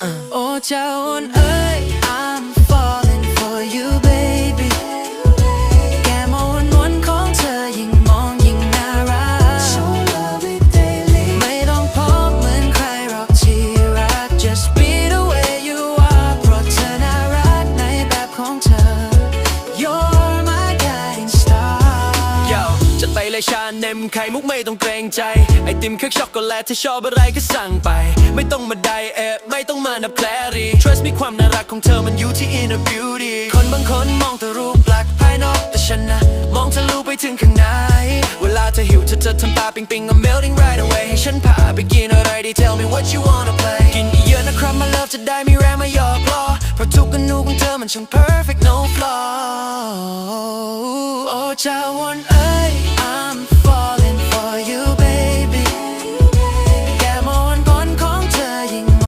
โอ้เจ้าอ้นเอ้ย I'm falling for you baby แก้มวนวนๆของเธอยิ่งมองยิ่งน่ารัก So love it daily ไม่ต้องพบเหมือนใครหรอกที่รัก Just be the way you are เพราะเธอน่ารักในแบบของเธอ You're my guiding star โยจะไปเลยชาเนมไข่มุกไม่ต้องเกรงใจ ไอติมเค้กช็อกโกแลตที่ชอบอะไรก็สั่งไป ไม่ต้องมาไดเอท ไม่ต้องมานับแพลรี Trust มีความน่ารักของเธอมันอยู่ที่ inner beauty คนบางคนมองแต่รูปลักษณ์ภายนอกแต่ฉันนะมองทะลุไปถึงข้างในเวลาเธอหิวเธอจะทำตาปิงปิง I'm melting right away ให้ฉันพาไปกินอะไรดี Tell me what you wanna play กินเยอะนะครับ my love จะได้มีแรงมาหยอกล้อเพราะทุกอนูของเธอมันช่าง perfect no flaw โอ้เจ้าวนเอ